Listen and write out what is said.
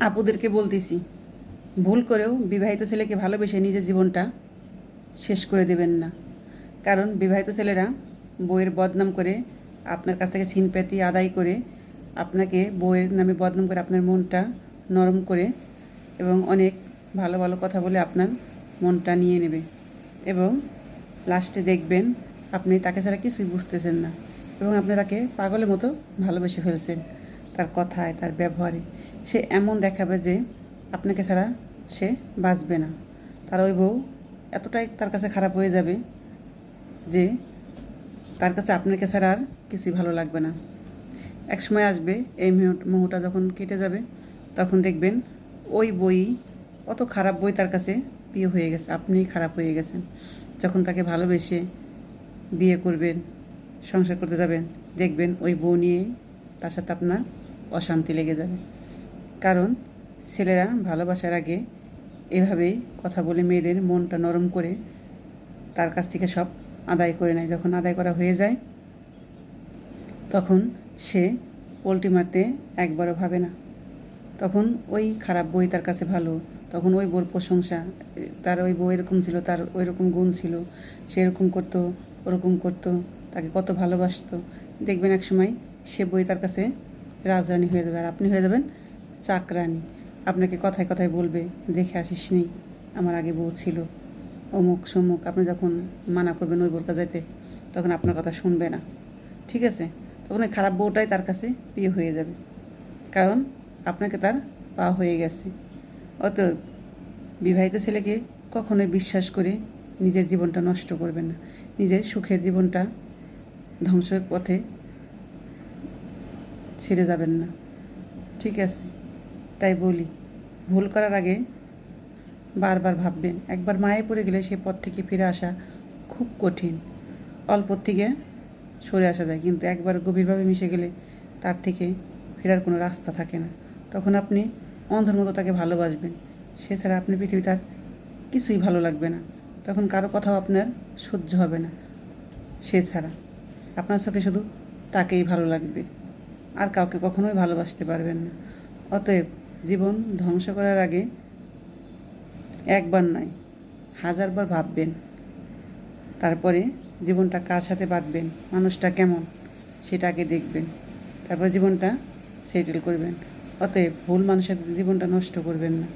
আপুদেরকে বলতেছি, ভুল করেও বিবাহিত ছেলেকে ভালোবেসে নিজের জীবনটা শেষ করে দেবেন না। কারণ বিবাহিত ছেলেরা বইয়ের বদনাম করে আপনার কাছ থেকে সিনপ্যাথি আদায় করে আপনাকে বইয়ের নামে বদনাম করে আপনার মনটা নরম করে এবং অনেক ভালো ভালো কথা বলে আপনার মনটা নিয়ে নেবে। এবং লাস্টে দেখবেন আপনি তাকে ছাড়া কিছুই বুঝতেছেন না এবং আপনি তাকে পাগলের মতো ভালোবেসে ফেলছেন। তার কথায়, তার ব্যবহারে। সে এমন দেখাবে যে আপনাকে ছাড়া সে বাঁচবে না। তার ওই বউ এতটাই তার কাছে খারাপ হয়ে যাবে যে তার কাছে আপনাকে ছাড়া আর কিছুই ভালো লাগবে না। এক সময় আসবে, এই মুহূর্তটা যখন কেটে যাবে, তখন দেখবেন ওই বই অত খারাপ বই তার কাছে প্রিয় হয়ে গেছে আপনি খারাপ হয়ে গেছেন। যখন তাকে ভালোবেসে বিয়ে করবেন, সংসার করতে যাবেন, দেখবেন ওই বউ নিয়ে তার সাথে আপনার অশান্তি লেগে যাবে। কারণ ছেলেরা ভালোবাসার আগে এভাবেই কথা বলে মেয়েদের মনটা নরম করে তার কাছ থেকে সব আদায় করে নেয়। যখন আদায় করা হয়ে যায়, তখন সে পোলট্রি মারতে একবারও ভাবে না। তখন ওই খারাপ বই তার কাছে ভালো, তখন ওই বউর প্রশংসা, তার ওই বউ এরকম ছিল, তার ওই রকম গুণ ছিল, সে এরকম করতো, ওরকম করতো, তাকে কত ভালোবাসতো। দেখবেন এক সময় সে বই তার কাছে রাজরানী হয়ে যাবে। আর আপনি হয়ে যাবেন চাকরানী, আপনাকে কথায় কথায় বলবে, দেখে আসিস নি, আমার আগে বউ ছিল। অমুক সমুক, আপনি যখন মানা করবেন ওই বোরকা যাইতে, তখন আপনার কথা শুনবে না। ঠিক আছে? তখন ওই খারাপ বউটাই তার কাছে প্রিয় হয়ে যাবে। কারণ আপনাকে তার পা হয়ে গেছে। অতএব বিবাহিত ছেলেকে কখনোই বিশ্বাস করে নিজের জীবনটা নষ্ট করবেন না। নিজের সুখের জীবনটা ধ্বংসের পথে ছেড়ে যাবেন না। ঠিক আছে? তাই বলি, ভুল করার আগে বারবার ভাববেন। একবার মায়ে পড়ে গেলে সে পথ থেকে ফিরে আসা খুব কঠিন। অল্প থেকে সরে আসা যায়, কিন্তু একবার গভীরভাবে মিশে গেলে তার থেকে ফেরার কোনো রাস্তা থাকে না। তখন আপনি অন্ধের মতো তাকে ভালোবাসবেন। সে ছাড়া আপনি পৃথিবী তার কিছুই ভালো লাগবে না। তখন কারও কথাও আপনার সহ্য হবে না, সে ছাড়া। আপনার সাথে শুধু তাকেই ভালো লাগবে। আর কাউকে কখনোই ভালোবাসতে পারবেন না। অতএব জীবন ধ্বংস করার আগে একবার নয়, হাজারবার ভাববেন। তারপরে জীবনটা কার সাথে বাঁধবেন? মানুষটা কেমন? সেটা আগে দেখবেন। তারপর জীবনটা সেটেল করবেন। অতএব ভুল মানুষের জীবনটা নষ্ট করবেন না।